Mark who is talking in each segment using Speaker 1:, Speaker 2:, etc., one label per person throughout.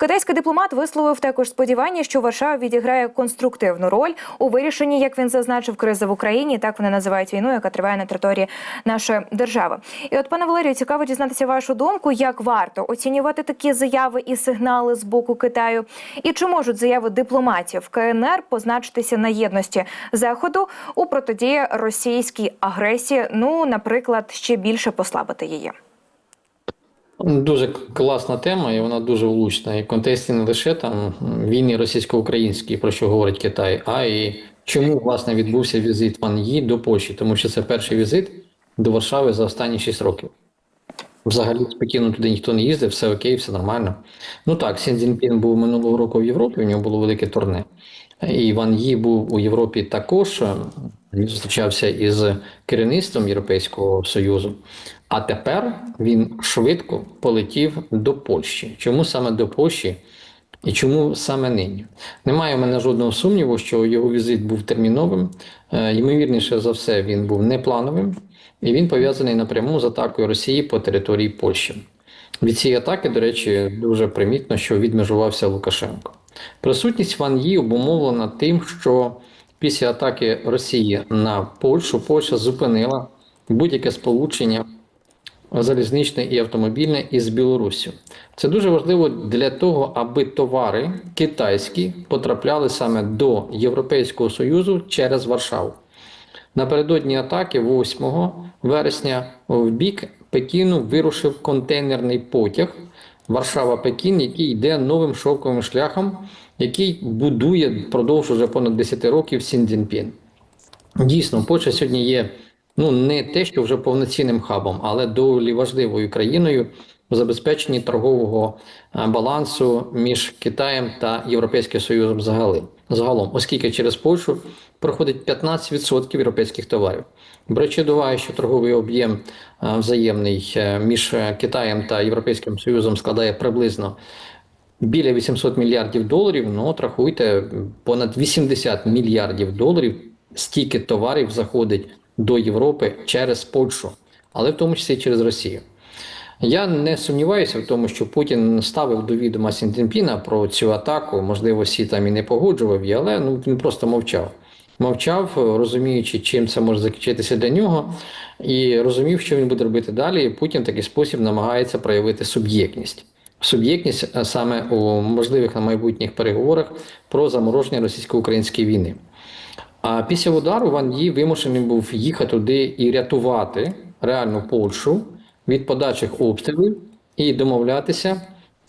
Speaker 1: Китайський дипломат висловив також сподівання, що Варшава відіграє конструктивну роль у вирішенні, як він зазначив, кризи в Україні. Так вони називають війну, яка триває на території нашої держави. І от, пане Валерію, цікаво дізнатися вашу думку, як варто оцінювати такі заяви і сигнали з боку Китаю, і чи можуть заяви дипломатів КНР позначитися на єдності заходу у протидії російській агресії? Ну, наприклад, ще більше послабити її.
Speaker 2: Дуже класна тема, і вона дуже влучна. І в контексті не лише там війни російсько-української, про що говорить Китай, а і чому власне відбувся візит Ван Ї до Польщі, тому що це перший візит до Варшави за останні 6 років. Взагалі з Пекіну туди ніхто не їздив, все окей, все нормально. Ну так, Сін Цзіньпін був минулого року в Європі, у нього було велике турне. І Ван Ї був у Європі також. Він зустрічався із керівництвом Європейського Союзу. А тепер він швидко полетів до Польщі. Чому саме до Польщі і чому саме нині? Немає в мене жодного сумніву, що його візит був терміновим. Е, Ймовірніше за все, він був неплановим, і він пов'язаний напряму з атакою Росії по території Польщі. Від цієї атаки, до речі, дуже примітно, що відмежувався Лукашенко. Присутність Ван Ї обумовлена тим, що після атаки Росії на Польщу Польща зупинила будь-яке сполучення залізничне і автомобільне із Білоруссю. Це дуже важливо для того, аби товари китайські потрапляли саме до Європейського Союзу через Варшаву. Напередодні атаки, 8 вересня, в бік Пекіну вирушив контейнерний потяг Варшава-Пекін, який йде новим шовковим шляхом, який будує впродовж уже понад 10 років Сіндзінпін. Дійсно, Польща сьогодні є ну не те, що вже повноцінним хабом, але доволі важливою країною в забезпеченні торгового е, балансу між Китаєм та Європейським Союзом загалом, загалом, оскільки через Польщу проходить 15% європейських товарів. Беручи до уваги, що торговий об'єм е, взаємний е, між Китаєм та Європейським Союзом складає приблизно біля 800 мільярдів доларів. Ну от рахуйте, понад 80 мільярдів доларів стільки товарів заходить до Європи через Польщу, але в тому числі через Росію. Я не сумніваюся в тому, що Путін ставив до відома Сінтінпіна про цю атаку. Можливо, всі там і не погоджував її, але ну він просто мовчав. Мовчав, розуміючи, чим це може закінчитися для нього, і розумів, що він буде робити далі. І Путін в такий спосіб намагається проявити суб'єктність. Суб'єктність саме у можливих на майбутніх переговорах про замороження російсько-української війни. А після удару Ван Ї вимушений був їхати туди і рятувати реальну Польщу від подальших обстрілів і домовлятися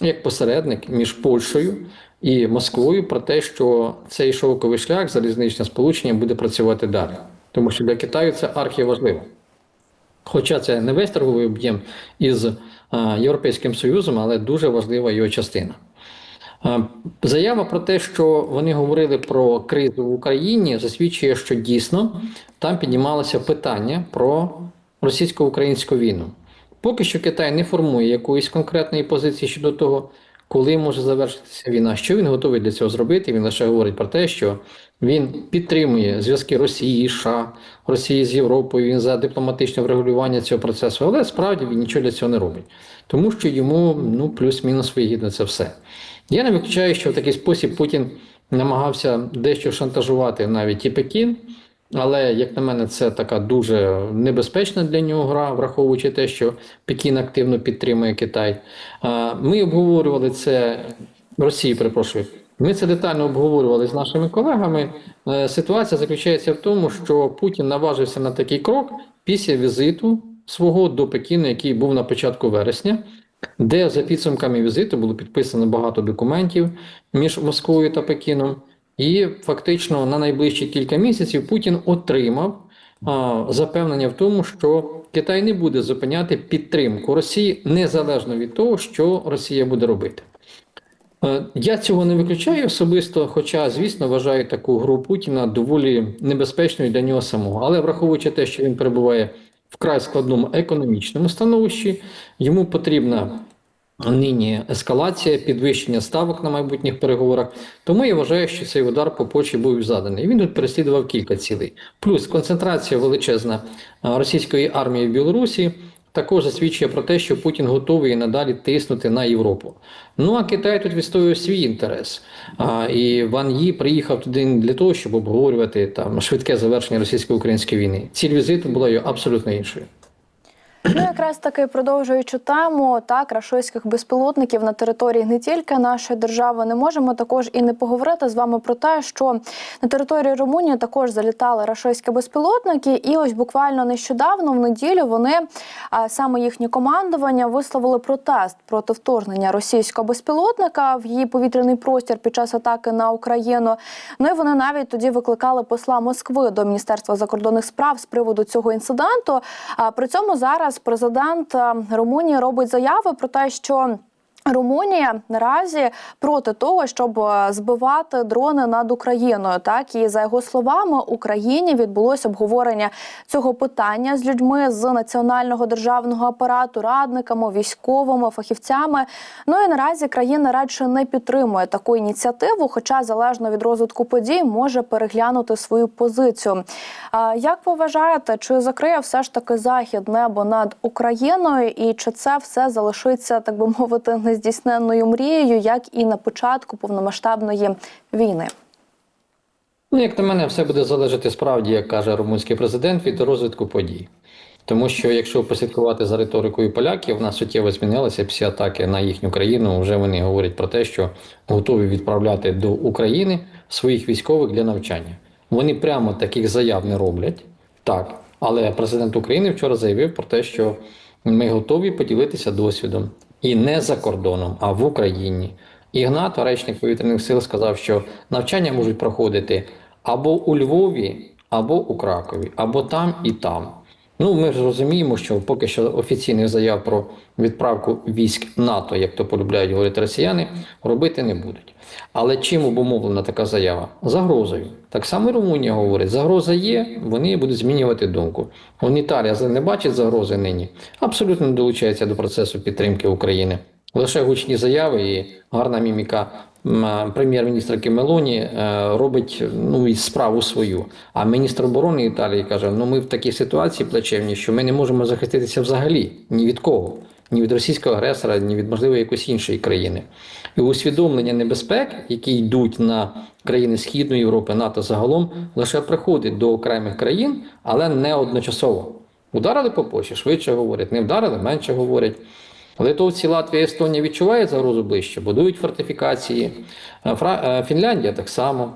Speaker 2: як посередник між Польщею і Москвою про те, що цей шовковий шлях, залізничне сполучення буде працювати далі. Тому що для Китаю це архіважливо. Хоча це не весь торговий об'єм із а, Європейським Союзом, але дуже важлива його частина. А, Заява про те, що вони говорили про кризу в Україні, засвідчує, що дійсно там піднімалося питання про російсько-українську війну. Поки що Китай не формує якоїсь конкретної позиції щодо того, коли може завершитися війна, що він готовий для цього зробити. Він лише говорить про те, що він підтримує зв'язки Росії, США, Росії з Європою. Він за дипломатичне врегулювання цього процесу, але справді він нічого для цього не робить, тому що йому ну плюс-мінус вигідно це все. Я не виключаю, що в такий спосіб Путін намагався дещо шантажувати навіть і Пекін. Але, як на мене, це така дуже небезпечна для нього гра, враховуючи те, що Пекін активно підтримує Китай. Ми обговорювали це Росії, перепрошую. Ми це детально обговорювали з нашими колегами. Е, Ситуація заключається в тому, що Путін наважився на такий крок після візиту свого до Пекіну, який був на початку вересня, де за підсумками візиту було підписано багато документів між Москвою та Пекіном. І фактично на найближчі кілька місяців Путін отримав а, запевнення в тому, що Китай не буде зупиняти підтримку Росії незалежно від того, що Росія буде робити. Я цього не виключаю особисто, хоча, звісно, вважаю таку гру Путіна доволі небезпечною для нього самого. Але враховуючи те, що він перебуває в край складному економічному становищі, йому потрібна нині ескалація, підвищення ставок на майбутніх переговорах. Тому я вважаю, що цей удар по Польщі був заданий. Він тут переслідував кілька цілей. Плюс концентрація величезна російської армії в Білорусі. також засвідчує про те, що Путін готовий надалі тиснути на Європу. Ну а Китай тут відстоює свій інтерес. А, і Ван Ї приїхав туди для того, щоб обговорювати там швидке завершення російсько-української війни. Ціль візиту була абсолютно іншою.
Speaker 3: Ну, якраз таки продовжуючи тему так рашистських безпілотників на території не тільки нашої держави, не можемо також і не поговорити з вами про те, що на території Румунії також залітали рашистські безпілотники, і ось буквально нещодавно в неділю вони а саме їхнє командування висловили протест проти вторгнення російського безпілотника в її повітряний простір під час атаки на Україну. Ну і вони навіть тоді викликали посла Москви до Міністерства закордонних справ з приводу цього інциденту. А при цьому зараз президент е, Румунії робить заяви про те, що Румунія наразі проти того, щоб е, збивати дрони над Україною. Так і за його словами, Україні відбулося обговорення цього питання з людьми з національного державного апарату, радниками, військовими, фахівцями. Ну і наразі країна радше не підтримує таку ініціативу, хоча залежно від розвитку подій може переглянути свою позицію. Як ви вважаєте, чи закриє все ж таки захід небо над Україною, і чи це все залишиться, так би мовити, нездійсненною мрією, як і на початку повномасштабної війни?
Speaker 2: Ну, як на мене, все буде залежати справді, як каже румунський президент, від розвитку подій. Тому що якщо послідкувати за риторикою поляків, вона суттєво змінилася після атаки на їхню країну. Вже вони говорять про те, що готові відправляти до України своїх військових для навчання. Вони прямо таких заяв не роблять, так. Але президент України вчора заявив про те, що ми готові поділитися досвідом і не за кордоном, а в Україні. Ігнат, речник повітряних сил, сказав, що навчання можуть проходити або у Львові, або у Кракові, або там і там. Ну, ми ж розуміємо, що поки що офіційних заяв про відправку військ НАТО, як то полюбляють говорити росіяни, робити не будуть. Але чим обумовлена така заява? Загрозою. Так само і Румунія говорить, загроза є, вони будуть змінювати думку. Вон Італія не бачить загрози нині, абсолютно не долучається до процесу підтримки України. Лише гучні заяви і гарна міміка прем'єр-міністра Кемелоні е, робить ну, і справу свою. А міністр оборони Італії каже: ну ми в такій ситуації плачевній, що ми не можемо захиститися взагалі ні від кого, ні від російського агресора, ні від можливо якоїсь іншої країни. І усвідомлення небезпек, які йдуть на країни Східної Європи, НАТО загалом, лише приходить до окремих країн, але не одночасово. Ударили по Польщі, швидше говорять, не вдарили, менше говорять. Литовці, Латвія, Естонія відчувають загрозу ближче, будують фортифікації. Е, Фра... е, Фінляндія так само.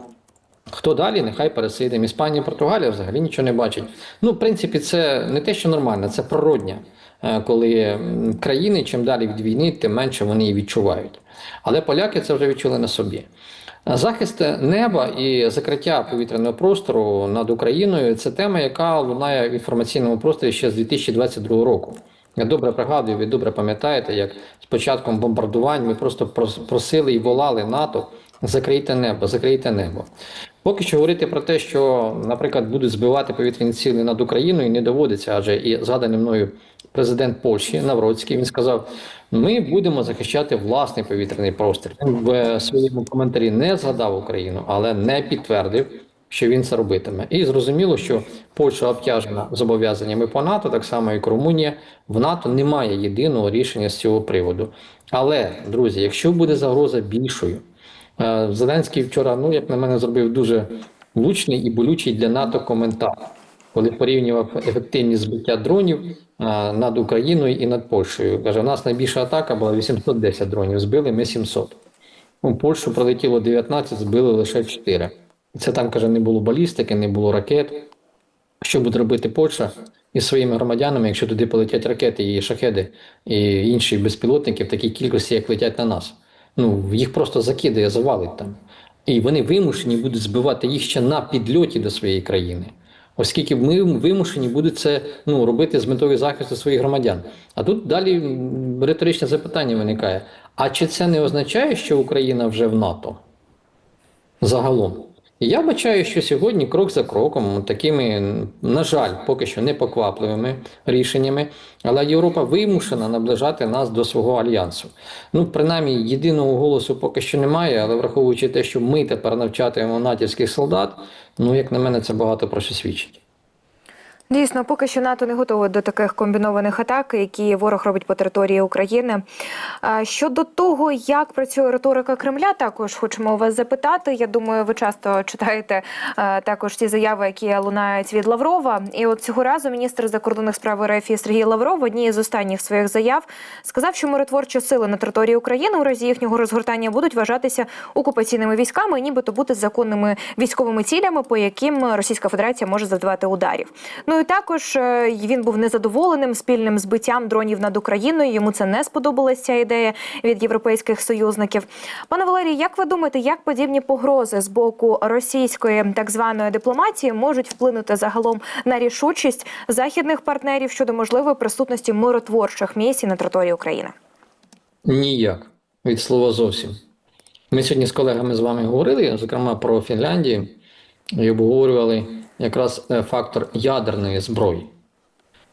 Speaker 2: Хто далі, нехай пересидимо. Іспанія, Португалія взагалі нічого не бачить. Ну, в принципі, це не те, що нормально, це природня. Е, Коли країни чим далі від війни, тим менше вони її відчувають. Але поляки це вже відчули на собі. Захист неба і закриття повітряного простору над Україною це тема, яка лунає в інформаційному просторі ще з 2022 року. Я добре пригадую, ви добре пам'ятаєте, як з початком бомбардувань ми просто прос- просили і волали НАТО закрийте небо, закрийте небо. Поки що говорити про те, що, наприклад, будуть збивати повітряні цілі над Україною, не доводиться, адже і згаданий мною президент Польщі Навроцький він сказав: ми будемо захищати власний повітряний простір. Він в своєму коментарі не згадав Україну, але не підтвердив, що він це робитиме. І зрозуміло, що Польща обтяжена зобов'язаннями по НАТО, так само як Румунія. В НАТО немає єдиного рішення з цього приводу. Але, друзі, якщо буде загроза більшою, е, Зеленський вчора, ну як на мене, зробив дуже влучний і болючий для НАТО коментар, коли порівнював ефективність збиття дронів е, над Україною і над Польщею. Каже, у нас найбільша атака була 810 дронів, збили ми 700. У Польщу прилетіло 19, збили лише 4. Це там, каже, не було балістики, не було ракет. Що буде робити Польща із своїми громадянами, якщо туди полетять ракети і шахеди, і інші безпілотники в такій кількості, як летять на нас? Ну, їх просто закидає, завалить там. І вони вимушені будуть збивати їх ще на підльоті до своєї країни. Оскільки ми вимушені будуть це ну, робити з метою захисту своїх громадян. А тут далі риторичне запитання виникає: а чи це не означає, що Україна вже в НАТО? Загалом. Я бачаю, що сьогодні крок за кроком, такими, на жаль, поки що непоквапливими рішеннями, але Європа вимушена наближати нас до свого альянсу. Ну, принаймні, єдиного голосу поки що немає, але враховуючи те, що ми тепер навчатимемо натівських солдат, ну, як на мене, це багато про що свідчить.
Speaker 1: Дійсно, поки що НАТО не готове до таких комбінованих атак, які ворог робить по території України. Щодо того, як працює риторика Кремля, також хочемо вас запитати. Я думаю, ви часто читаєте також ті заяви, які лунають від Лаврова. І от цього разу міністр закордонних справ РФ Сергій Лавров в одній з останніх своїх заяв сказав, що миротворчі сили на території України у разі їхнього розгортання будуть вважатися окупаційними військами, нібито бути законними військовими цілями, по яким Російська Федерація може завдавати ударів. Ну і також е, він був незадоволеним спільним збиттям дронів над Україною. Йому це не сподобалася ця ідея від європейських союзників. Пане Валерій, як ви думаєте, як подібні погрози з боку російської так званої дипломатії можуть вплинути загалом на рішучість західних партнерів щодо можливої присутності миротворчих місій на території України?
Speaker 2: Ніяк. Від слова зовсім. Ми сьогодні з колегами з вами говорили, зокрема про Фінляндію, і обговорювали якраз е, фактор ядерної зброї,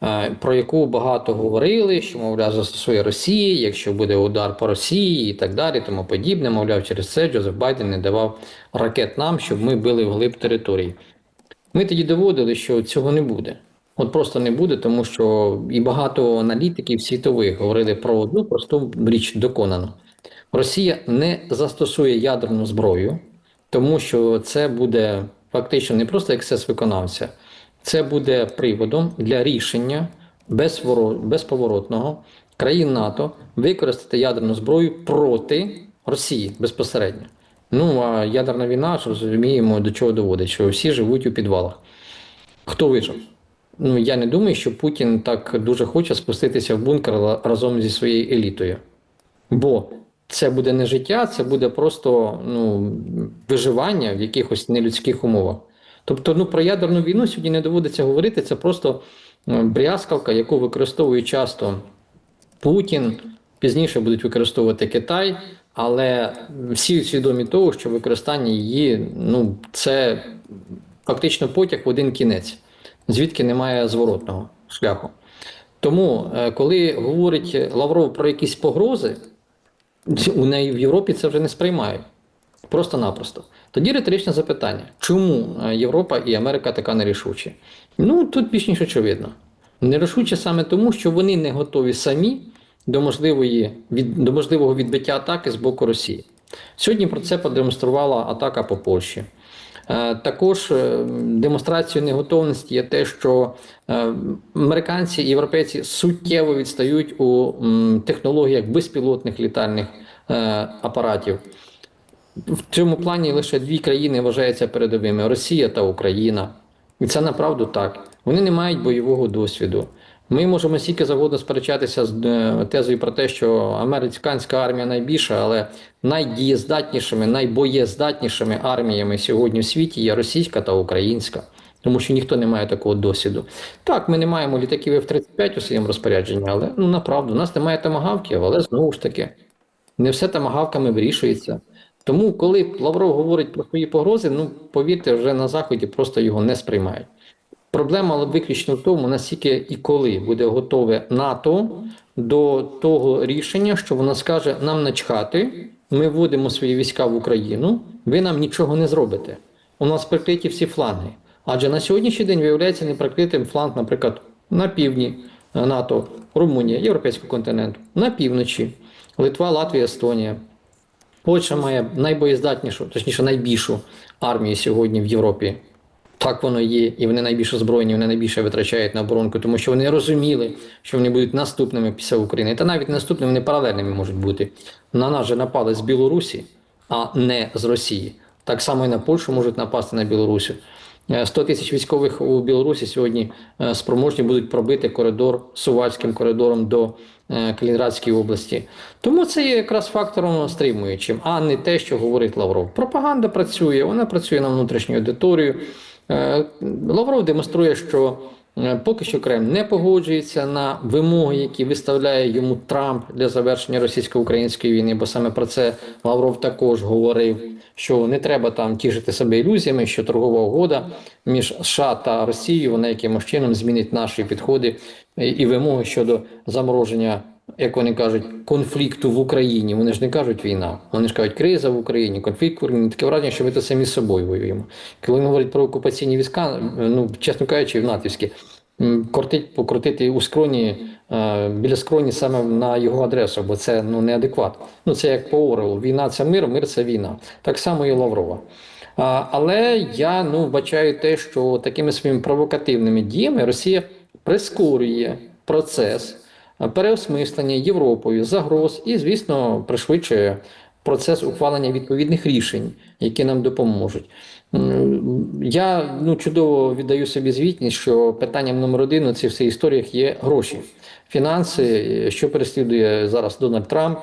Speaker 2: е, про яку багато говорили, що, мовляв, застосує Росія, якщо буде удар по Росії і так далі, тому подібне. Мовляв, через це Джозеф Байден не давав ракет нам, щоб ми били вглиб території. Ми тоді доводили, що цього не буде. От просто не буде, тому що і багато аналітиків світових говорили про одну просту річ доконану. Росія не застосує ядерну зброю, тому що це буде фактично не просто ексцес виконавця, це буде приводом для рішення безповоротного країн НАТО використати ядерну зброю проти Росії безпосередньо. Ну а ядерна війна, ж розуміємо, до чого доводить, що всі живуть у підвалах. Хто вижив? Ну я не думаю, що Путін так дуже хоче спуститися в бункер разом зі своєю елітою. Бо це буде не життя, це буде просто ну, виживання в якихось нелюдських умовах. Тобто, ну про ядерну війну сьогодні не доводиться говорити. Це просто е, брязкалка, яку використовує часто Путін, пізніше будуть використовувати Китай, але всі свідомі того, що використання її ну, це фактично потяг в один кінець, звідки немає зворотного шляху. Тому, е, коли говорить Лавров про якісь погрози, у неї в Європі це вже не сприймають. Просто-напросто. Тоді риторичне запитання: чому е, Європа і Америка така нерішучі? Ну тут ніж очевидно. Нерішучі саме тому, що вони не готові самі до, можливої, від, до можливого відбиття атаки з боку Росії. Сьогодні про це продемонструвала атака по Польщі. Е, Також е, демонстрацією неготовності є те, що е, американці і європейці суттєво відстають у технологіях безпілотних літальних апаратів. В цьому плані лише дві країни вважаються передовими: Росія та Україна. І це направду так. Вони не мають бойового досвіду. Ми можемо стільки завгодно сперечатися з е, тезою про те, що американська армія найбільша, але найдієздатнішими, найбоєздатнішими арміями сьогодні в світі є російська та українська, тому що ніхто не має такого досвіду. Так, ми не маємо літаків F-35 у своєму розпорядженні, але ну направду, у нас немає томагавків, але знову ж таки, не все томагавками вирішується. Тому, коли Лавров говорить про свої погрози, ну повірте, вже на заході просто його не сприймають. Проблема виключно в тому, наскільки і коли буде готове НАТО до того рішення, що воно скаже: нам начхати, ми вводимо свої війська в Україну, ви нам нічого не зробите. У нас прикриті всі фланги. Адже на сьогоднішній день виявляється неприкритим фланг, наприклад, на півдні НАТО, Румунія, Європейського континенту, на півночі, Литва, Латвія, Естонія. Польща має найбоєздатнішу, точніше найбільшу армію сьогодні в Європі. Так воно є, і вони найбільше збройні, вони найбільше витрачають на оборонку, тому що вони розуміли, що вони будуть наступними після України. Та навіть наступними вони паралельними можуть бути. На нас же напали з Білорусі, а не з Росії. Так само і на Польщу можуть напасти на Білорусі. Е, 100 тисяч військових у Білорусі сьогодні е, спроможні будуть пробити коридор сувальським коридором до е, Калінінградської області. Тому це є якраз фактором стримуючим, а не те, що говорить Лавров. Пропаганда працює, вона працює на внутрішню аудиторію. Е, Лавров демонструє, що е, поки що Кремль не погоджується на вимоги, які виставляє йому Трамп для завершення російсько-української війни, бо саме про це Лавров також говорив. Що не треба там тішити себе ілюзіями, що торгова угода між США та Росією вона якимось чином змінить наші підходи і- і вимоги щодо замороження, як вони кажуть, конфлікту в Україні. Вони ж не кажуть війна, вони ж кажуть криза в Україні, конфлікт в Україні. Таке враження, що ми то самі з собою воюємо. Коли вони говорять про окупаційні війська, ну чесно кажучи, в натівські, кортить, покрутити у скроні е, біля скроні саме на його адресу, бо це ну неадекват. Ну це як по Орелу. Війна це мир, мир це війна. Так само і Лаврова. Але я ну вбачаю те, що такими своїми провокативними діями Росія прискорює процес переосмислення Європою загроз і, звісно, пришвидшує процес ухвалення відповідних рішень, які нам допоможуть. Я ну чудово віддаю собі звітність, що питанням номер один у цих всіх історіях є гроші, фінанси, е, що переслідує зараз Дональд Трамп.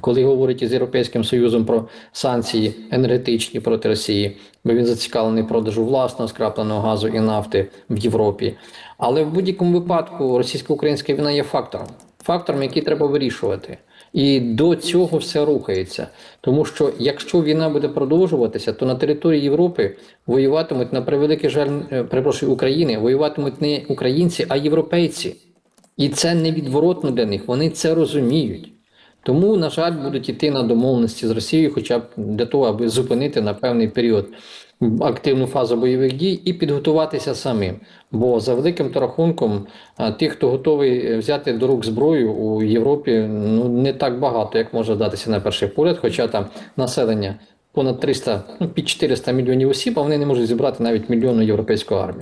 Speaker 2: Коли говорить із Європейським Союзом про санкції енергетичні проти Росії, бо він зацікавлений продажу власного скрапленого газу і нафти в Європі. Але в будь-якому випадку російсько-українська війна є фактором, фактором, який треба вирішувати. І до цього все рухається. Тому що якщо війна буде продовжуватися, то на території Європи воюватимуть на превеликий жаль, е, перепрошую, України, воюватимуть не українці, а європейці. І це невідворотно для них. Вони це розуміють. Тому, на жаль, будуть йти на домовленості з Росією, хоча б для того, аби зупинити на певний період активну фазу бойових дій і підготуватися самим. Бо за великим рахунком, тих, хто готовий е, взяти до рук зброю у Європі, ну не так багато, як може здатися на перший погляд, хоча там населення понад 300, ну під 400 мільйонів осіб, а вони не можуть зібрати навіть мільйонну європейську армію.